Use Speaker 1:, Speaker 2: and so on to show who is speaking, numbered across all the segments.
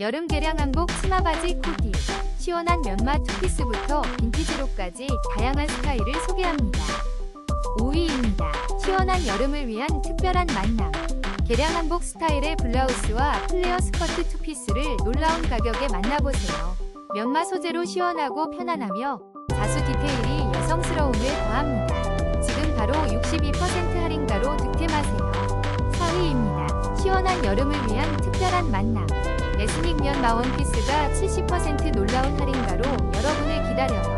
Speaker 1: 여름 개량 한복 치마바지 코디 시원한 면마 투피스부터 빈티지룩까지 다양한 스타일을 소개합니다. 5위입니다. 시원한 여름을 위한 특별한 만남 개량 한복 스타일의 블라우스와 플레어 스커트 투피스를 놀라운 가격에 만나보세요. 면마 소재로 시원하고 편안하며 자수 디테일이 여성스러움을 더합니다. 지금 바로 62% 할인가로 득템하세요. 4위입니다. 시원한 여름을 위한 특별한 만남. 에스닉면 마원피스가 70% 놀라운 할인가로 여러분을 기다려요.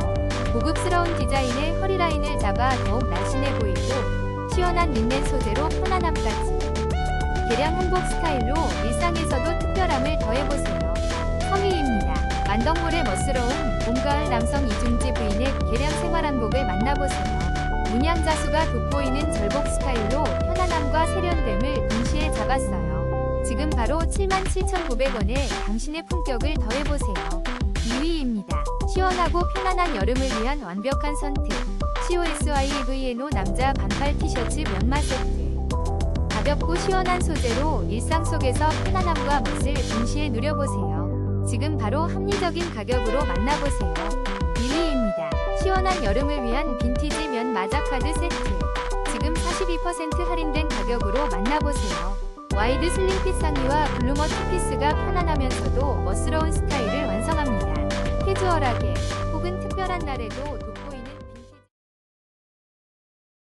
Speaker 1: 고급스러운 디자인의 허리라인을 잡아 더욱 날씬해 보이고 시원한 린넨 소재로 편안함까지. 개량 한복 스타일로 일상에서도 특별함을 더해보세요. 3위입니다. 만덕몰의 멋스러운 봄가을 남성 이중지 부인의 개량 생활한복을 만나보세요. 문양 자수가 돋보이는 절복 스타일로 편안함과 세련됨을 동시에 잡았어요. 바로 77,900원에 당신의 품격을 더해보세요. 2위입니다. 시원하고 편안한 여름을 위한 완벽한 선택. COSYVNO 남자 반팔 티셔츠 면마 세트. 가볍고 시원한 소재로 일상 속에서 편안함과 멋을 동시에 누려보세요. 지금 바로 합리적인 가격으로 만나보세요. 1위입니다. 시원한 여름을 위한 빈티지 면 마자카드 세트. 지금 42% 할인된 가격으로 만나보세요. 와이드 슬림 핏 상의와 블루머 투피스가 편안하면서도 멋스러운 스타일을 완성합니다. 캐주얼하게 혹은 특별한 날에도